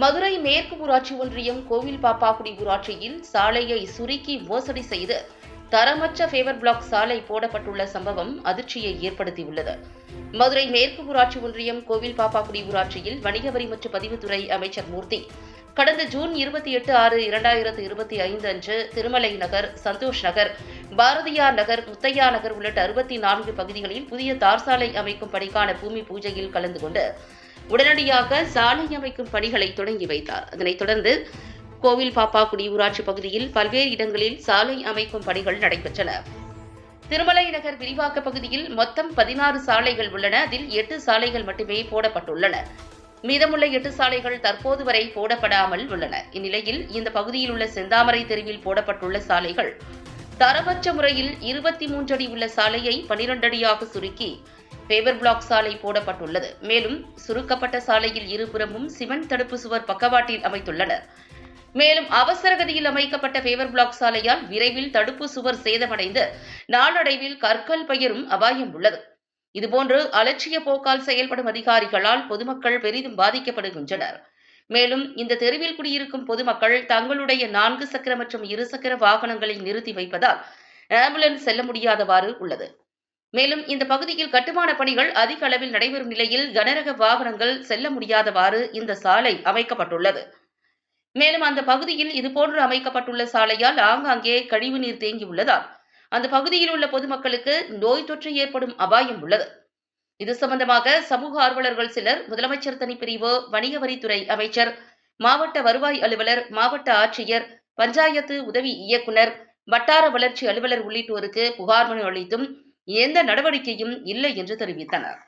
மதுரை மேற்கு ஊராட்சி ஒன்றியம் கோவில் பாப்பாக்குடி ஊராட்சியில் சாலையை சுருக்கி மோசடி செய்து தரமற்ற ஃபேவர் பிளாக் சாலை போடப்பட்டுள்ள சம்பவம் அதிர்ச்சியை ஏற்படுத்தியுள்ளது. மதுரை மேற்கு ஊராட்சி ஒன்றியம் கோவில் பாப்பாக்குடி ஊராட்சியில் வணிக வரி மற்றும் பதிவுத்துறை அமைச்சர் மூர்த்தி கடந்த ஜூன் இருபத்தி எட்டு ஆறு இரண்டாயிரத்து இருபத்தி ஐந்து அன்று திருமலை நகர் சந்தோஷ் நகர் பாரதியார் நகர் முத்தையா நகர் உள்ளிட்ட அறுபத்தி நான்கு பகுதிகளில் புதிய தார் சாலை அமைக்கும் பணிக்கான பூமி பூஜையில் கலந்து கொண்டு உடனடியாக சாலை அமைக்கும் பணிகளை தொடங்கி வைத்தார். அதனைத் தொடர்ந்து கோவில் பாப்பாக்குடி ஊராட்சி பகுதியில் பல்வேறு இடங்களில் சாலை அமைக்கும் பணிகள் நடைபெற்றன. திருமலை நகர் விரிவாக்க பகுதியில் மொத்தம் பதினாறு சாலைகள் உள்ளன. அதில் எட்டு சாலைகள் மட்டுமே போடப்பட்டுள்ளன. மீதமுள்ள எட்டு சாலைகள் தற்போது வரை போடப்படாமல் உள்ளன. இந்நிலையில் இந்த பகுதியில் உள்ள செந்தாமரை தெருவில் போடப்பட்டுள்ள சாலைகள் தரமற்ற முறையில் இருபத்தி மூன்று அடி உள்ள சாலையை பனிரெண்டு அடியாக சுருக்கி பேவர் பிளாக் சாலை போடப்பட்டுள்ளது. மேலும் சுருக்கப்பட்ட சாலையில் இருபுறமும் சிமெண்ட் தடுப்பு சுவர் பக்கவாட்டில் அமைத்துள்ளனர். மேலும் அவசரகதியில் அமைக்கப்பட்ட பேவர் பிளாக் சாலையால் விரைவில் தடுப்பு சுவர் சேதமடைந்து நாளடைவில் கற்கள் பெயரும் அபாயம் உள்ளது. இதுபோன்று அலட்சிய போக்கால் செயல்படும் அதிகாரிகளால் பொதுமக்கள் பெரிதும் பாதிக்கப்படுகின்றனர். மேலும் இந்த தெருவில் குடியிருக்கும் பொதுமக்கள் தங்களுடைய நான்கு சக்கர மற்றும் இருசக்கர வாகனங்களை நிறுத்தி வைப்பதால் ஆம்புலன்ஸ் செல்ல முடியாதவாறு உள்ளது. மேலும் இந்த பகுதியில் கட்டுமான பணிகள் அதிக அளவில் நடைபெறும் நிலையில் கனரக வாகனங்கள் செல்ல முடியாதவாறு இந்த சாலை அமைக்கப்பட்டுள்ளது. மேலும் அந்த பகுதியில் இதுபோன்று அமைக்கப்பட்டுள்ள சாலையால் ஆங்காங்கே கழிவுநீர் தேங்கியுள்ளதால் அந்த பகுதியில் உள்ள பொதுமக்களுக்கு நோய் தொற்று ஏற்படும் அபாயம் உள்ளது. இது சம்பந்தமாக சமூக ஆர்வலர்கள் சிலர் முதலமைச்சர் தனிப்பிரிவு வணிக வரித்துறை அமைச்சர் மாவட்ட வருவாய் அலுவலர் மாவட்ட ஆட்சியர் பஞ்சாயத்து உதவி இயக்குனர் வட்டார வளர்ச்சி அலுவலர் உள்ளிட்டோருக்கு புகார் மனு அளித்தும் எந்த நடவடிக்கையும் இல்லை என்று தெரிவித்தனர்.